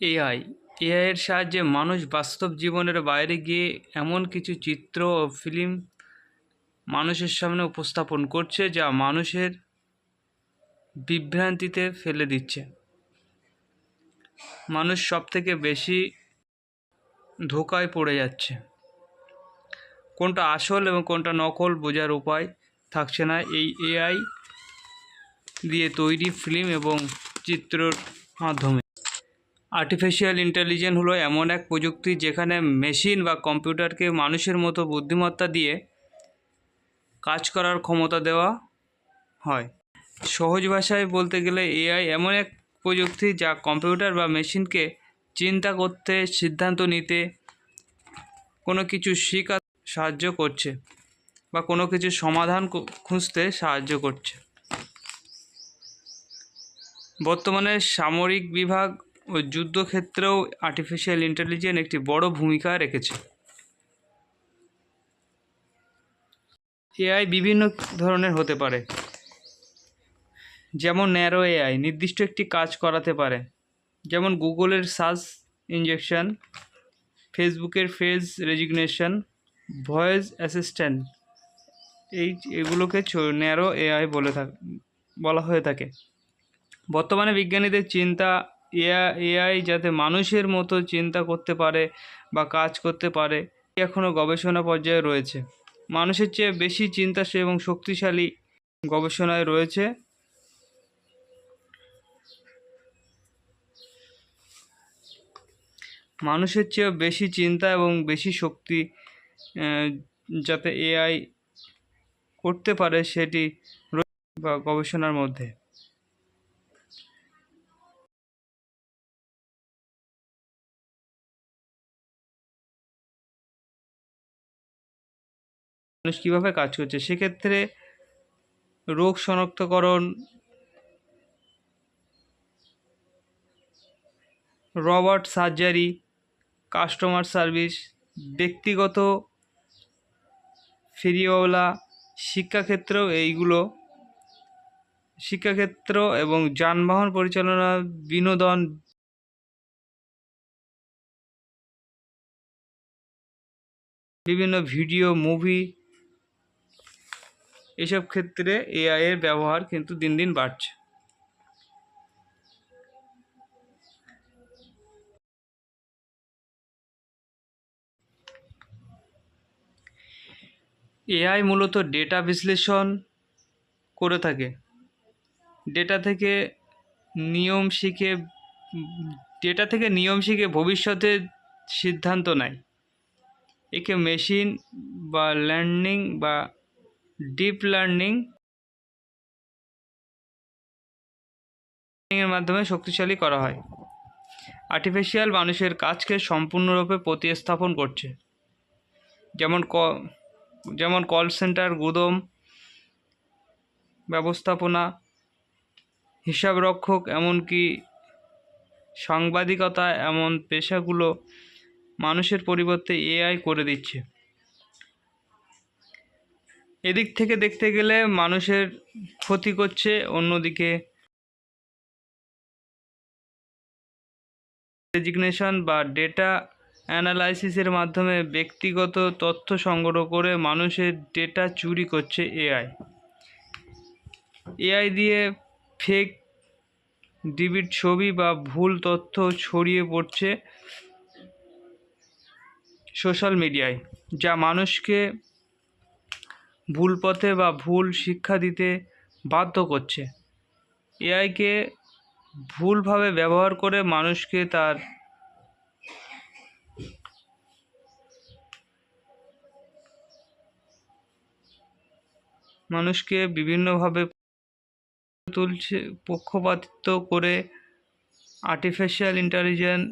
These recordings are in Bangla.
এআই এআই এর সাহায্যে মানুষ বাস্তব জীবনের বাইরে গিয়ে এমন কিছু চিত্র ও ফিল্ম মানুষের সামনে উপস্থাপন করছে যা মানুষের বিভ্রান্তিতে ফেলে দিচ্ছে। মানুষ সব থেকে বেশি ধোকায় পড়ে যাচ্ছে। কোনটা আসল এবং কোনটা নকল বোঝার উপায় থাকছে না। এই এআই দিয়ে তৈরি ফিল্ম এবং চিত্রর মাধ্যমে। আর্টিফিশিয়াল ইন্টেলিজেন্স হলো এমন এক প্রযুক্তি যেখানে মেশিন বা কম্পিউটারকে মানুষের মতো বুদ্ধিমত্তা দিয়ে কাজ করার ক্ষমতা দেওয়া হয়। সহজ ভাষায় বলতে গেলে এআই এমন এক প্রযুক্তি যা কম্পিউটার বা মেশিনকে চিন্তা করতে সিদ্ধান্ত নিতে কোনো কিছু শেখা সাহায্য করছে বা কোনো কিছু সমাধান খুঁজতে সাহায্য করছে। বর্তমানে সামরিক বিভাগ ও যুদ্ধক্ষেত্রেও আর্টিফিশিয়াল ইন্টেলিজেন্স একটি বড় ভূমিকা রেখেছে। এআই বিভিন্ন ধরনের হতে পারে। যেমন ন্যারো এআই, নির্দিষ্ট একটি কাজ করাতে পারে। যেমন গুগলের সার্চ ইঞ্জেকশন ফেসবুকের ফেস রেজিগনেশন, ভয়েস অ্যাসিস্ট্যান্ট, এই এগুলোকে ন্যারো এআই বলে থাক বলা হয়ে থাকে। বর্তমানে বিজ্ঞানীদের চিন্তা এআই যাতে মানুষের মতো চিন্তা করতে পারে বা কাজ করতে পারে এখনও গবেষণা পর্যায়ে রয়েছে। মানুষের চেয়ে বেশি চিন্তাশীল এবং শক্তিশালী গবেষণায় রয়েছে। মানুষের চেয়েও বেশি চিন্তা এবং বেশি শক্তি যাতে এআই করতে পারে সেটি বা গবেষণার মধ্যে। মানুষ কীভাবে কাজ করছে? সেক্ষেত্রে রোগ শনাক্তকরণ রবার্ট সার্জারি, কাস্টমার সার্ভিস, ব্যক্তিগত ফেরিওয়ালা শিক্ষাক্ষেত্রেও এইগুলো, শিক্ষাক্ষেত্র এবং যানবাহন পরিচালনা, বিনোদন বিভিন্ন ভিডিও, মুভি এসব ক্ষেত্রে এআই এর ব্যবহার কিন্তু দিন দিন বাড়ছে। এআই মূলত ডেটা বিশ্লেষণ করে থাকে। ডেটা থেকে নিয়ম শিখে ডেটা থেকে নিয়ম শিখে ভবিষ্যতে সিদ্ধান্ত নেয়। একে মেশিন বা লার্নিং বা ডিপ লার্নিং এর মাধ্যমে শক্তিশালী করা হয়। আর্টিফিশিয়াল মানুষের কাজকে সম্পূর্ণরূপে প্রতিস্থাপন করছে। যেমন ক, যেমন কল সেন্টার গুদম, ব্যবস্থাপনা, হিসাবরক্ষক, এমনকি সাংবাদিকতা, এমন পেশাগুলো মানুষের পরিবর্তে এআই করে দিচ্ছে। এদিক থেকে দেখতে গেলে মানুষের ক্ষতি করছে, অন্যদিকে রেজিগনেশন বা ডেটা অ্যানালাইসিসের মাধ্যমে ব্যক্তিগত তথ্য সংগ্রহ করে মানুষের ডেটা চুরি করছে এআই এআই দিয়ে ফেক ডিবিট ছবি বা ভুল তথ্য ছড়িয়ে পড়ছে সোশ্যাল মিডিয়ায় যা মানুষকে ভুল পথে বা ভুল শিক্ষা দিতে বাধ্য করছে। এআইকে ভুলভাবে ব্যবহার করে মানুষকে তার মানুষকে বিভিন্নভাবে তুলছে, পক্ষপাতিত্ব করে আর্টিফিশিয়াল ইন্টেলিজেন্স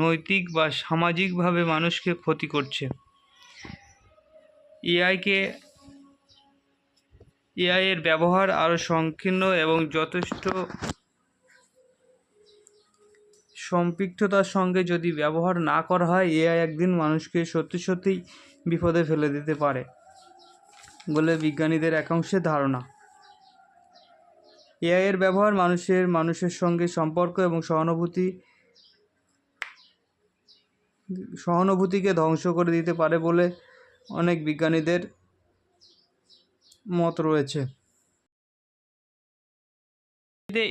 নৈতিক বা সামাজিকভাবে মানুষকে ক্ষতি করছে। এআইকে এআই এর ব্যবহার আরও সংকীর্ণ এবং যথেষ্ট সম্পৃক্ততার সঙ্গে যদি ব্যবহার না করা হয়, এআই একদিন মানুষকে সত্যি সত্যিই বিপদে ফেলে দিতে পারে বলে বিজ্ঞানীদের একাংশের ধারণা। এআই এর ব্যবহার মানুষের মানুষের সঙ্গে সম্পর্ক এবং সহানুভূতি, সহানুভূতিকে ধ্বংস করে দিতে পারে বলে অনেক বিজ্ঞানীদের মত রয়েছে।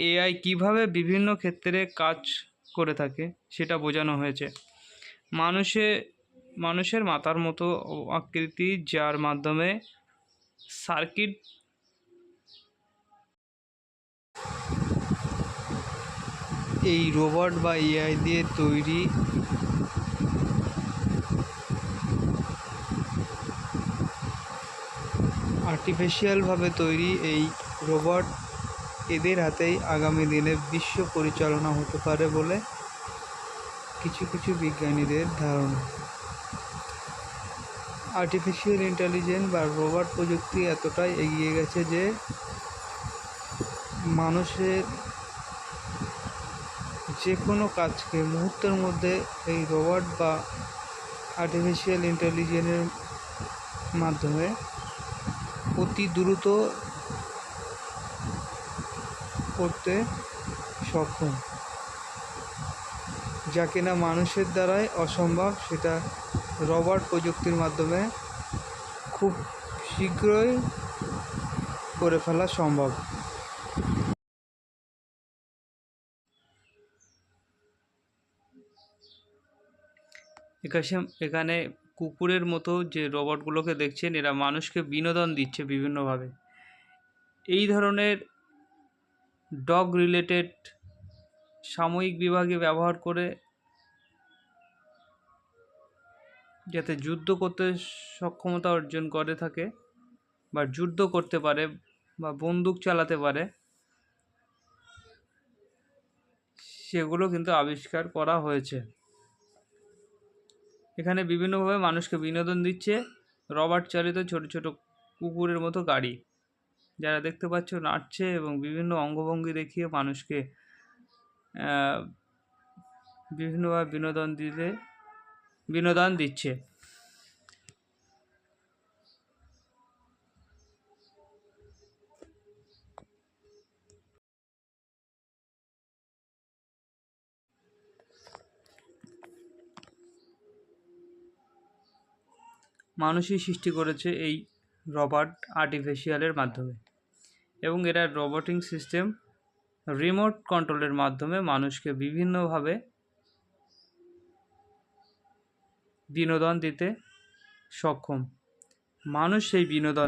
এআই কীভাবে বিভিন্ন ক্ষেত্রে কাজ করে থাকে সেটা বোঝানো হয়েছে। মানুষে মানুষের মাথার মতো আকৃতি যার মাধ্যমে সার্কিট এই রোবট বা এআই দিয়ে তৈরি আর্টিফিশিয়ালভাবে তৈরি এই রোবট এদের হাতেই আগামী দিনে বিশ্ব পরিচালনা হতে পারে বলে কিছু কিছু বিজ্ঞানীদের ধারণা। আর্টিফিশিয়াল ইন্টেলিজেন্স বা রোবট প্রযুক্তি এতটাই এগিয়ে গেছে যে মানুষের যে কোনো কাজকে মুহূর্তের মধ্যে এই রোবট বা আর্টিফিশিয়াল ইন্টেলিজেন্সের মাধ্যমে অতি দ্রুত করতে সক্ষম। যা কিনা মানুষের দ্বারাই অসম্ভব, সেটা রবার্ট প্রযুক্তির মাধ্যমে খুব শীঘ্রই করে ফেলা সম্ভব। এখানে কুকুরের মতো যে রোবটগুলোকে দেখছেন, এরা মানুষকে বিনোদন দিচ্ছে বিভিন্নভাবে। এই ধরনের ডগ রিলেটেড সাময়িক বিভাগে ব্যবহার করে যাতে যুদ্ধ করতে সক্ষমতা অর্জন করে থাকে বা যুদ্ধ করতে পারে বা বন্দুক চালাতে পারে, সেগুলো কিন্তু আবিষ্কার করা হয়েছে। এখানে বিভিন্নভাবে মানুষকে বিনোদন দিচ্ছে। রবার্ট চালিত ছোট ছোট কুকুরের মতো গাড়ি। যারা দেখতে পাচ্ছ নাচছে এবং বিভিন্ন অঙ্গভঙ্গি দেখিয়ে মানুষকে বিভিন্নভাবে বিনোদন দিতে, বিনোদন দিচ্ছে। মানুষই সৃষ্টি করেছে এই রবার্ট আর্টিফিশিয়ালের মাধ্যমে। এবং এরা রোবটিং সিস্টেম রিমোট কন্ট্রোলের মাধ্যমে মানুষকে বিভিন্নভাবে বিনোদন দিতে সক্ষম। মানুষ সেই বিনোদন